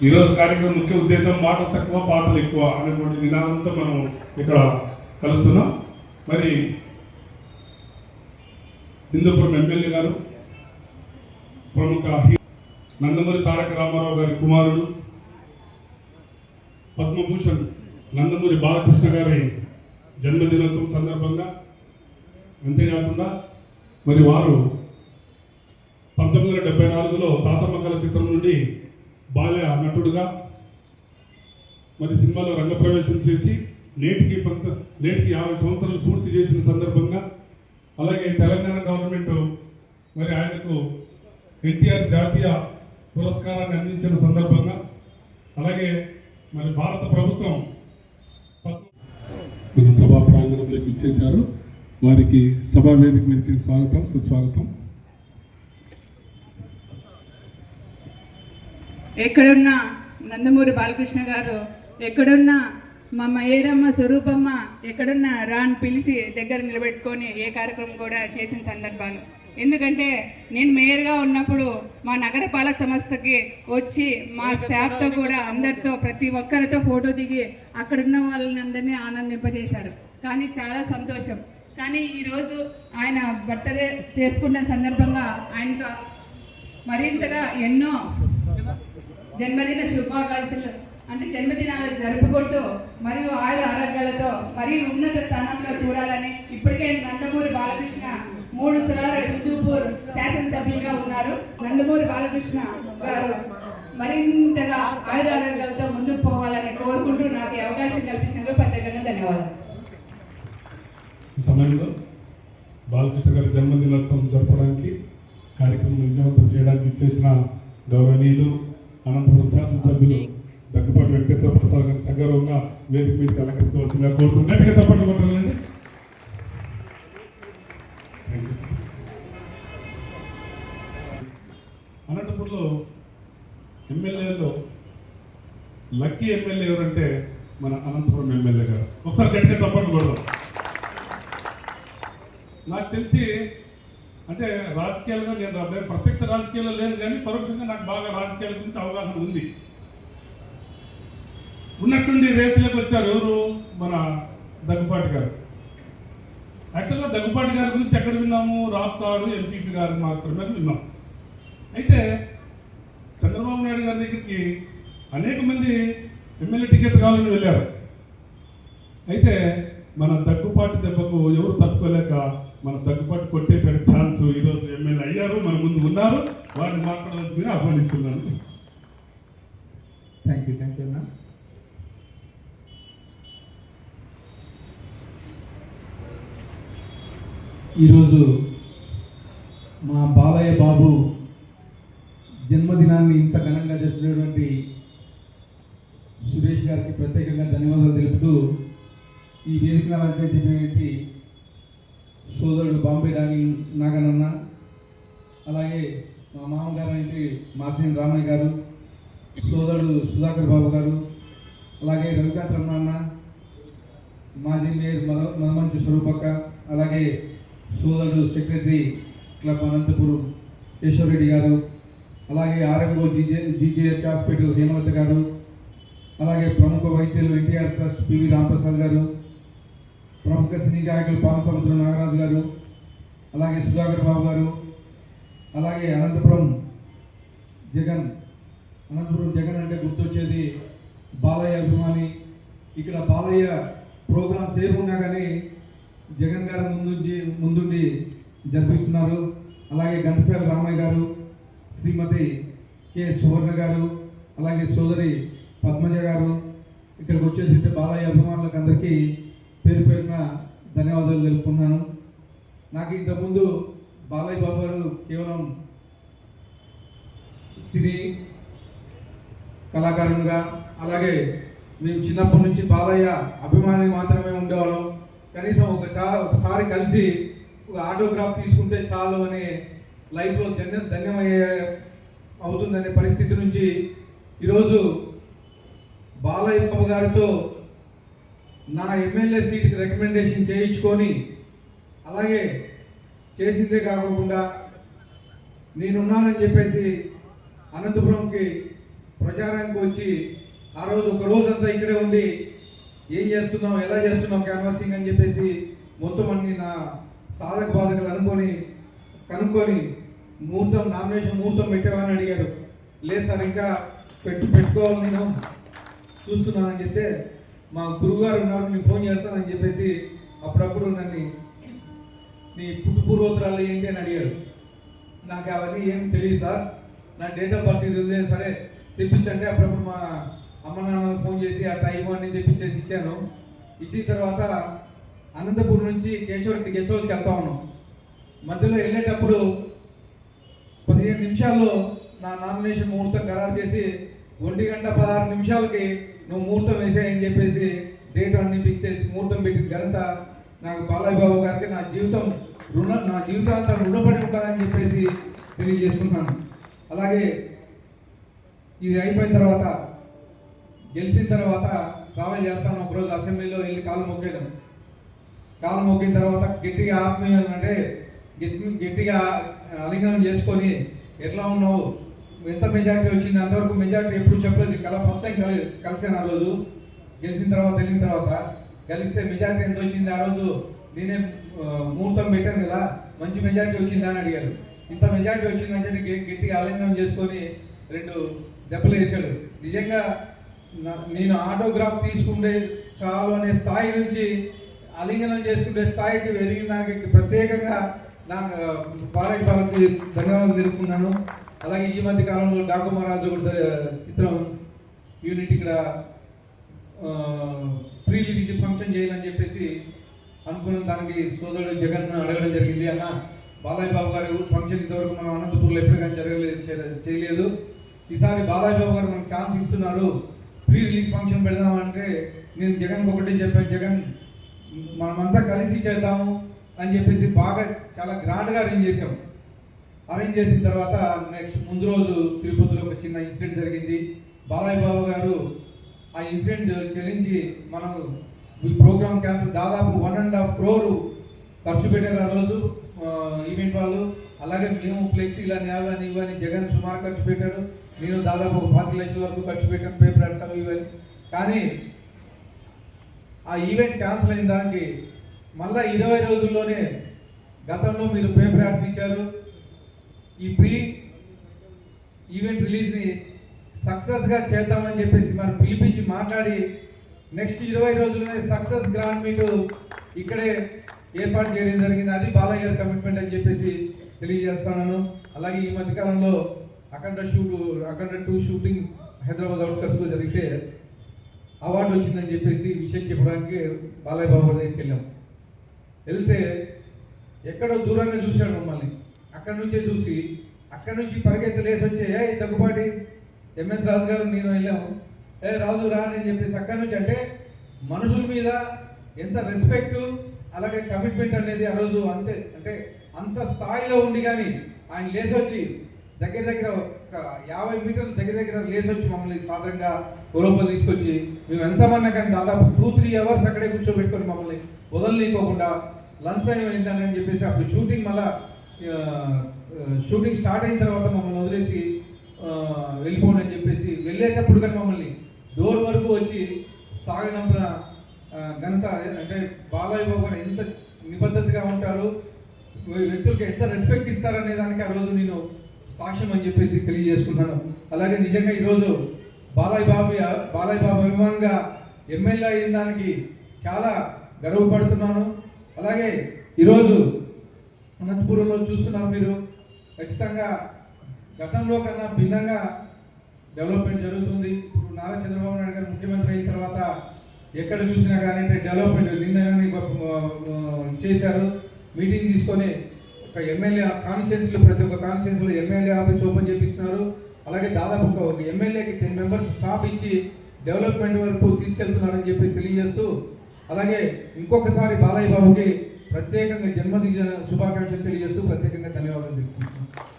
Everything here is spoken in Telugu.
ఈరోజు కార్యక్రమం ముఖ్య ఉద్దేశం మాట తక్కువ పాటలు ఎక్కువ అనేటువంటి నినాదంతో మనం ఇక్కడ కలుస్తున్నాం. మరి హిందూపురం ఎమ్మెల్యే గారు ప్రముఖ నందమూరి తారక రామారావు గారి కుమారుడు పద్మభూషణ్ నందమూరి బాలకృష్ణ గారి జన్మదినోత్సవం సందర్భంగా అంతేకాకుండా మరి వారు పంతొమ్మిది వందల డెబ్బై నాలుగులో తాతమ్మ కళ చిత్రం నుండి బాల్య నటుడుగా మరి సినిమాలో రంగప్రవేశం చేసి నేటికి పంత నేటికి యాభై సంవత్సరాలు పూర్తి చేసిన సందర్భంగా అలాగే తెలంగాణ గవర్నమెంట్ మరి ఆయనకు ఎన్టీఆర్ జాతీయ పురస్కారాన్ని అందించిన సందర్భంగా అలాగే మరి భారత ప్రభుత్వం మన సభా ప్రాంగణంలోకి ఇచ్చేశారు. వారికి సభా వేదిక మీదకి స్వాగతం సుస్వాగతం. ఎక్కడున్నా నందమూరి బాలకృష్ణ గారు ఎక్కడున్నా మా మయ్యరమ్మ స్వరూపమ్మ ఎక్కడున్నా రాన్ పిలిచి దగ్గర నిలబెట్టుకొని ఏ కార్యక్రమం కూడా చేసిన సందర్భాలు. ఎందుకంటే నేను మేయర్గా ఉన్నప్పుడు మా నగరపాలక సంస్థకి వచ్చి మా స్టాఫ్తో కూడా అందరితో ప్రతి ఒక్కరితో ఫోటో దిగి అక్కడున్న వాళ్ళని అందరినీ ఆనందింపజేశారు. కానీ చాలా సంతోషం. కానీ ఈరోజు ఆయన బర్త్డే చేసుకున్న సందర్భంగా ఆయనకు మరింతగా ఎన్నో జన్మదిన శుభాకాంక్షలు. అంటే జన్మదినాలు జరుపుకుంటూ మరియు ఆయుర ఆరోగ్యాలతో మరియు ఉన్నత స్థానంలో చూడాలని ఇప్పటికే నందమూరి బాలకృష్ణ మూడు సార్లు హిందూపూర్ శాసనసభ్యులుగా ఉన్నారు. నందమూరి బాలకృష్ణ గారు మరింతగా ఆయుర ఆరోగ్యాలతో ముందుకు పోవాలని కోరుకుంటూ నాకు అవకాశం కల్పించినందుకు ప్రత్యేకంగా ధన్యవాదాలు. సమయంలో బాలకృష్ణ గారి జన్మదినోత్సవం జరపడానికి కార్యక్రమం విజయవంతం చేయడానికి ఇచ్చేసిన గౌరవనీయులు అనంతపురం శాసనసభ్యులు దగ్గుపాటి వెంకటేశ్వర ప్రసాద్ గారిని సగౌరవంగా వేదిక మీదకి అలంకరించవలసిందిగా కోరుతున్నాను. గట్టిగా చప్పట్లు కొట్టాలండి అనంతపూర్లో ఎమ్మెల్యేలో లక్కీ ఎమ్మెల్యే ఎవరంటే మన అనంతపురం ఎమ్మెల్యే గారు. ఒకసారి గట్టిగా చప్పట్లు కొడదాం. నాకు తెలిసి అంటే రాజకీయాలుగా నేను నేను ప్రత్యక్ష రాజకీయాలు లేను కానీ పరోక్షంగా నాకు బాగా రాజకీయాల గురించి అవగాహన ఉంది. ఉన్నట్టుండి రేసులకు వచ్చారు ఎవరు? మన దగ్గుపాటి గారు. యాక్చువల్గా దగ్గుపాటి గారి గురించి ఎక్కడ విన్నాము? రాస్తాడు ఎంపీపీ గారు మాత్రమే విన్నాం. అయితే చంద్రబాబు నాయుడు గారి దగ్గరికి అనేక మంది ఎమ్మెల్యే టికెట్ కావాలని వెళ్ళారు. అయితే మన దగ్గుపాటి దెబ్బకు ఎవరు తట్టుకోలేక మన తగ్గుపాటు కొట్టేసాడు ఛాన్స్. ఈరోజు ఎమ్మెల్యే అయ్యారు మన ముందు ఉన్నారు. వారిని మాట్లాడవలసిందిగా ఆహ్వానిస్తున్నాను. థ్యాంక్ యూ థ్యాంక్ యూ అన్న ఈరోజు మా బాలయ్య బాబు జన్మదినాన్ని ఇంత ఘనంగా జరిపినటువంటి సురేష్ గారికి ప్రత్యేకంగా ధన్యవాదాలు తెలుపుతూ ఈ వేదికను అలంకరించినటువంటి సోదరుడు బాంబే డాగి నాగనన్న అలాగే మా మామగారు ఏంటి మాసేని రామయ్య గారు సోదరుడు సుధాకర్ బాబు గారు అలాగే రవికాంత్ రమణ మాజీ మేయర్ మద మదమంచి స్వరూపక్క అలాగే సోదరుడు సెక్రటరీ క్లబ్ అనంతపురం కేశవరెడ్డి గారు అలాగే RMO GJ GJH hospital Hemalatha గారు అలాగే ప్రముఖ వైద్యులు ఎన్టీఆర్ ట్రస్ట్ పివి రామప్రసాద్ గారు ప్రముఖ సినీ గాయకులు పాలసముద్రం నాగరాజు గారు అలాగే సుధాకర్ బాబు గారు అలాగే అనంతపురం జగన్ అనంతపురం జగన్ అంటే గుర్తొచ్చేది బాలయ్య అభిమాని. ఇక్కడ బాలయ్య ప్రోగ్రామ్స్ ఏమి ఉన్నా కానీ జగన్ గారు ముందుండి ముందుండి జరిపిస్తున్నారు. అలాగే ఘంటసాల రామయ్య గారు శ్రీమతి కె సువర్ణ గారు అలాగే సోదరి పద్మజ గారు. ఇక్కడికి వచ్చేసి బాలయ్య అభిమానులకు అందరికీ పేరు పేరున ధన్యవాదాలు తెలుపుకున్నాను నాకు ఇంతకుముందు బాలయ్య బాబు గారు కేవలం సినీ కళాకారునిగా అలాగే మేము చిన్నప్పటి నుంచి బాలయ్య అభిమాని మాత్రమే ఉండేవాళ్ళం. కనీసం ఒక చా ఒకసారి కలిసి ఒక ఆటోగ్రాఫ్ తీసుకుంటే చాలు అనే లైఫ్లో ధన్య ధన్యమయ్యే అవుతుందనే పరిస్థితి నుంచి ఈరోజు బాలయ్య బాబు గారితో నా ఎమ్మెల్యే సీట్కి రికమెండేషన్ చేయించుకొని అలాగే చేసిందే కాకుండా నేనున్నానని చెప్పేసి అనంతపురంకి ప్రచారానికి వచ్చి ఆ రోజు ఒక రోజంతా ఇక్కడే ఉండి ఏం చేస్తున్నాం ఎలా చేస్తున్నాం క్యాన్వాసింగ్ అని చెప్పేసి మొత్తం అన్ని నా సాధక బాధకులు అనుకొని కనుక్కొని ముహూర్తం నామినేషన్ ముహూర్తం పెట్టేవాని అడిగారు. లేదు సార్ ఇంకా పెట్టు పెట్టుకోవాలి నేను. చూస్తున్నానని చెప్తే మా గురువుగారు ఉన్నారు నేను ఫోన్ చేస్తానని చెప్పేసి అప్పుడప్పుడు నన్ను నీ పుట్టు పూర్వోత్తరాలు ఏంటి అని అడిగాడు. నాకు అవన్నీ ఏమి తెలియదు సార్. నా డేట్ ఆఫ్ బర్త్ ఇది ఉంది సరే తెప్పించండి. అప్పుడప్పుడు మా అమ్మ నాన్నకు ఫోన్ చేసి ఆ టైం అన్ని తెప్పించేసి ఇచ్చాను. ఇచ్చిన తర్వాత అనంతపురం నుంచి కేశవరెడ్డి గెస్ట్ హౌస్కి వెళ్తా ఉన్నాం. మధ్యలో వెళ్ళేటప్పుడు పదిహేను నిమిషాల్లో నా నామినేషన్ ముహూర్తం ఖరారు చేసి ఒంటి గంట పదహారు నిమిషాలకి నువ్వు ముహూర్తం వేసేయని చెప్పేసి డేట్ అన్ని ఫిక్స్ చేసి ముహూర్తం పెట్టిన ఘనత నాకు బాలయ్య బాబు గారికి నా జీవితం రుణ నా జీవితాంతా రుణపడి ఉంటానని చెప్పేసి తెలియజేసుకుంటున్నాను. అలాగే ఇది అయిపోయిన తర్వాత గెలిచిన తర్వాత ట్రావెల్ చేస్తాను. ఒకరోజు అసెంబ్లీలో వెళ్ళి కాలు మొక్కాను కాలు మొక్కిన తర్వాత గట్టిగా ఆత్మీయం అంటే గట్టి గట్టిగా అలింగనం చేసుకొని ఎట్లా ఉన్నావు? ఎంత మెజార్టీ వచ్చింది అంతవరకు మెజార్టీ ఎప్పుడు చెప్పలేదు. కల ఫస్ట్ టైం కలి కలిసాను ఆ రోజు. గెలిచిన తర్వాత వెళ్ళిన తర్వాత. గెలిస్తే మెజార్టీ ఎంత వచ్చింది ఆ రోజు? నేనే ముహూర్తం పెట్టాను కదా మంచి మెజార్టీ వచ్చిందా అని అడిగాడు. ఇంత మెజార్టీ వచ్చిందంటే గట్టిగా ఆలింగనం చేసుకొని రెండు దెబ్బలు వేసాడు నిజంగా నేను ఆటోగ్రాఫ్ తీసుకుంటే చాలు అనే స్థాయి నుంచి ఆలింగనం చేసుకునే స్థాయికి ఎదిగిన దానికి ప్రత్యేకంగా నా పాలకి పాలకి ధన్యవాదాలు తెలుపుకున్నాను అలాగే ఈ మధ్య కాలంలో డాకు మహారాజు కూడా చిత్రం యూనిట్ ఇక్కడ ప్రీ రిలీజ్ ఫంక్షన్ చేయాలని చెప్పేసి అనుకున్న. దానికి సోదరుడు జగన్ అడగడం జరిగింది. అన్న బాలయ్య బాబు గారు ఫంక్షన్ ఇంతవరకు మనం అనంతపూర్లో ఎప్పుడు కానీ జరగలేదు చేయలేదు. ఈసారి బాలయ్య బాబు గారు మనకు ఛాన్స్ ఇస్తున్నారు. ప్రీ రిలీజ్ ఫంక్షన్ పెడదామంటే నేను జగన్ ఒకటి చెప్పాను. జగన్ మనమంతా కలిసి చేద్దాము అని చెప్పేసి బాగా చాలా గ్రాండ్గా అరేంజ్ చేసాము అరేంజ్ చేసిన తర్వాత నెక్స్ట్ ముందు రోజు తిరుపతిలో ఒక చిన్న ఇన్సిడెంట్ జరిగింది. బాలయ్య బాబు గారు ఆ ఇన్సిడెంట్ చెల్లించి మనం ఈ ప్రోగ్రామ్ క్యాన్సిల్ దాదాపు వన్ అండ్ హాఫ్ క్రోర్ ఖర్చు పెట్టారు ఆ రోజు ఈవెంట్ వాళ్ళు. అలాగే మేము ఫ్లెక్సీలు అని అవి అని ఇవని జగన్ సుమారు ఖర్చు పెట్టాడు. నేను దాదాపు ఒక పాతిక లక్షల వరకు ఖర్చు పెట్టాను పేపర్ యాడ్స్ అవి ఇవని కానీ ఆ ఈవెంట్ క్యాన్సిల్ అయిన దానికి మళ్ళీ ఇరవై రోజుల్లోనే గతంలో మీరు పేపర్ యాడ్స్ ఇచ్చారు. ఈ ప్రీ ఈవెంట్ రిలీజ్ని సక్సెస్గా చేద్దామని చెప్పేసి మనం పిలిపించి మాట్లాడి నెక్స్ట్ ఇరవై రోజుల్లోనే సక్సెస్ గ్రాండ్ మీట్ ఇక్కడే ఏర్పాటు చేయడం జరిగింది. అది బాలయ్య గారి కమిట్మెంట్ అని చెప్పేసి తెలియజేస్తున్నాను. అలాగే ఈ మధ్యకాలంలో Akhanda shoot Akhanda two shooting Hyderabad అవుట్స్కర్స్లో జరిగితే అవార్డు వచ్చిందని చెప్పేసి విషయం చెప్పడానికి బాలయ్య బాబు దగ్గరికి వెళ్ళాం. వెళ్తే ఎక్కడో దూరంగా చూశాడు మమ్మల్ని. అక్కడి నుంచే చూసి అక్కడి నుంచి పరిగెత్తి లేసి వచ్చే ఏ దగ్గుబాటి ఎంఎస్ రాజు గారు నేను వెళ్ళాము. ఏ రాజు రా అని చెప్పేసి అక్కడి నుంచి అంటే మనుషుల మీద ఎంత రెస్పెక్ట్ అలాగే కమిట్మెంట్ అనేది ఆ రోజు అంతే. అంటే అంత స్థాయిలో ఉండి కానీ ఆయన లేచి వచ్చి దగ్గర దగ్గర ఒక యాభై మీటర్లు దగ్గర దగ్గర లేచి వచ్చి మమ్మల్ని సాధారణంగా లోపల తీసుకొచ్చి మేము ఎంతమన్నా కానీ దాదాపు టూ త్రీ అవర్స్ అక్కడే కూర్చోబెట్టుకొని మమ్మల్ని వదలనీయకోకుండా లంచ్ టైం అయిందని చెప్పేసి అప్పుడు షూటింగ్ మళ్ళీ షూటింగ్ స్టార్ట్ అయిన తర్వాత మమ్మల్ని వదిలేసి వెళ్ళిపోండి అని చెప్పేసి వెళ్ళేటప్పుడు కానీ మమ్మల్ని డోర్ వరకు వచ్చి సాగనంపిన ఘనత అంటే బాలయ్య బాబు గారు ఎంత నిబద్ధతగా ఉంటారు వ్యక్తులకు ఎంత రెస్పెక్ట్ ఇస్తారనే దానికి ఆ రోజు నేను సాక్ష్యం అని చెప్పేసి తెలియజేసుకుంటాను అలాగే నిజంగా ఈరోజు బాలయ్య బాబు బాలయ్య బాబు అభిమానంగా ఎమ్మెల్యే అయిన దానికి చాలా గర్వపడుతున్నాను. అలాగే ఈరోజు అనంతపురంలో చూస్తున్నారు మీరు. ఖచ్చితంగా గతంలో కన్నా భిన్నంగా డెవలప్మెంట్ జరుగుతుంది. ఇప్పుడు నారా చంద్రబాబు నాయుడు గారు ముఖ్యమంత్రి అయిన తర్వాత ఎక్కడ చూసినా కానీ అంటే డెవలప్మెంట్ నిన్న కానీ ఒక, చేశారు. మీటింగ్ తీసుకొని ఒక ఎమ్మెల్యే కాన్స్టిట్యున్సీలో ప్రతి ఒక్క కాన్స్టిట్యున్సీలో ఎమ్మెల్యే ఆఫీస్ ఓపెన్ చేపిస్తున్నారు. అలాగే దాదాపు ఒక- ఒక ఎమ్మెల్యేకి టెన్ మెంబర్స్ స్టాఫ్ ఇచ్చి డెవలప్మెంట్ వరకు తీసుకెళ్తున్నారని చెప్పి తెలియజేస్తూ అలాగే ఇంకొకసారి బాలయ్య బాబుకి ప్రత్యేకంగా జన్మదిన శుభాకాంక్షలు తెలియజేస్తూ ప్రత్యేకంగా ధన్యవాదాలు తెలుపుకుంటున్నాను